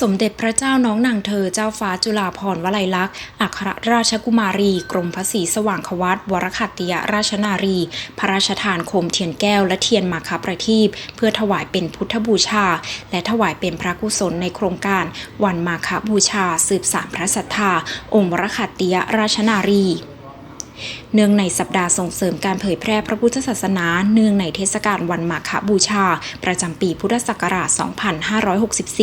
สมเด็จพระเจ้าน้องนางเธอเจ้าฟ้าจุฬาภรณ์วลัยลักษณ์อัครราชกุมารี กรมพระศรีสว่างควัตวรคัตติยราชนารี พระราชทานโคมเทียนแก้วและเทียนมาคประทีปเพื่อถวายเป็นพุทธบูชา และถวายเป็นพระกุศลในโครงการ วันมาคบูชา สืบสานพระศรัทธา องค์วรคัตติยราชนารี เนื่องในสัปดาห์ส่งเสริมการเผยแพร่พระพุทธศาสนา เนื่องในเทศกาลวันมาฆบูชา ประจำปีพุทธศักราช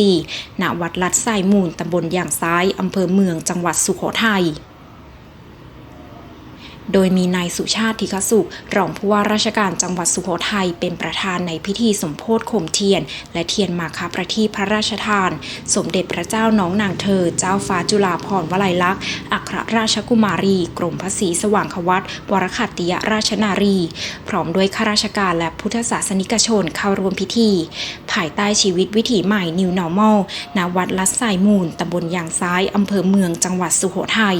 2564 ณ วัดลัดไซมูลตำบลยางซ้ายอำเภอเมืองจังหวัดสุโขทัย โดยมีนายสุชาติธิคสุข รองผู้ว่าราชการจังหวัดสุโขทัยเป็นประธานในพิธีสมโพธิโคมเทียน และเทียนมาคาประทีพระราชทาน สมเด็จพระเจ้าน้องนางเธอ เจ้าฟ้าจุฬาภรณ์วลัยลักษณ์อัครราชกุมารี กรมพระศรีสว่างควัตวรคัตติยราชนารี พร้อมด้วยข้าราชการและพุทธศาสนิกชนเข้าร่วมพิธี ภายใต้ชีวิตวิถีใหม่ New Normal ณวัดลัดไซมูลตำบลยางซ้ายอำเภอเมืองจังหวัดสุโขทัย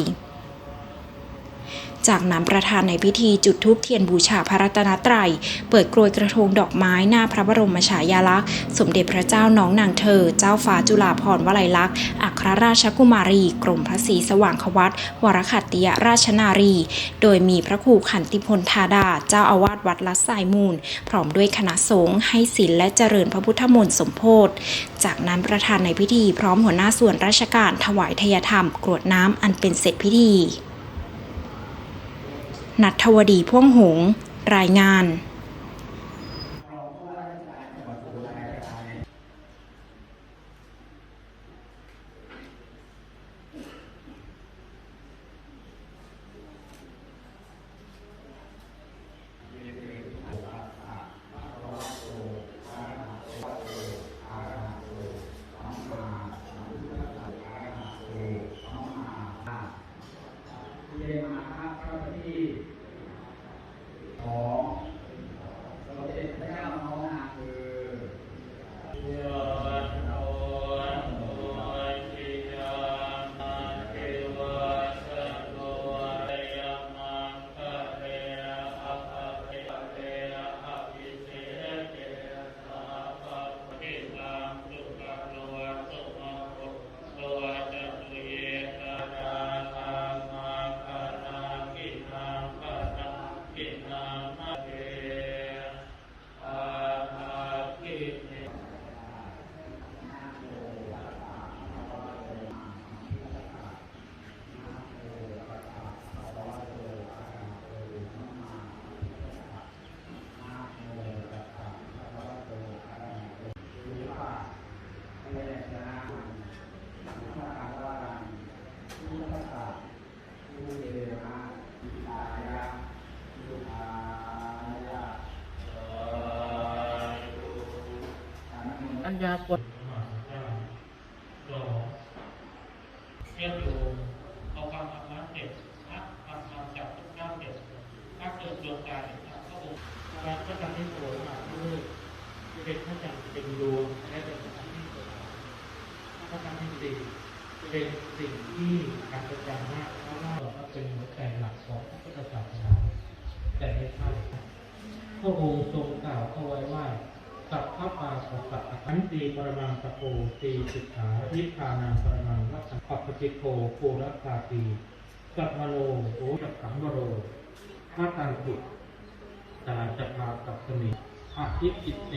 จากนั้นประธานในพิธีจุดธูปเทียนบูชาพระรัตนตรัย เปิดโกรยกระทงดอกไม้หน้าพระบรมฉายาลักษณ์ สมเด็จพระเจ้าน้องนางเธอ เจ้าฟ้าจุฬาภรณ์วลัยลักษณ์ อัครราชกุมารี กรมพระศรีสว่างควัตวรคัตติยราชนารี โดยมีพระครูขันติพลธาดา เจ้าอาวาสวัดลัดสายมูล พร้อมด้วยคณะสงฆ์ให้ศีลและเจริญพระพุทธมนต์สมโพธิจากนั้นประธานในพิธีพร้อมหัวหน้าส่วนราชการถวายทยธรรมกรวดน้ำอันเป็นเสร็จพิธี นัทวดีพ่วงหง รายงาน ที่ ญญากฎเชื่อมโยงเอาความธรรมะเสร็จพระทำความจับทุกข้าเสร็จถ้าเกิดดวงตาเห็นพระองค์การก็ทำให้โสดมาด้วยเป็นพระจันทร์เป็นดวงและเป็นพระที่สวยพระจันทร์ที่สี่เป็นสิ่งที่อัศจรรย์มากเพราะว่าเราเป็นหัวใจหลักของพระพุทธศาสนาแต่ไม่ใช่พระองค์ทรงกล่าวเอาไว้ว่า สัพพะปาสสะอันตีปรมังสโพตีสิกขานิพพานังปรมังวัฏปัปปจิโตโพรัตาตีสัพมโนโอจักขังวโรพระตันตุตาจัพากับสมิอาทิจิตเต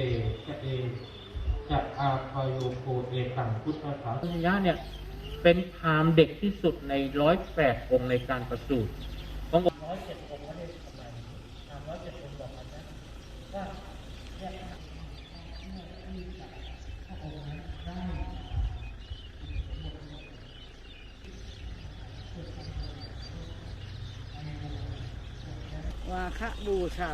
จะเอจัตอาพายโยโคเอตังพุทธศาสนาเนี่ยเป็นพรามเด็กที่สุดในร้อยแปดองค์ในการประสูติของร้อยเจ็ดองค์ไม่ได้ทำไมพรามร้อยเจ็ดองค์บอกมันนะว่าเนี่ย วาคะบูชา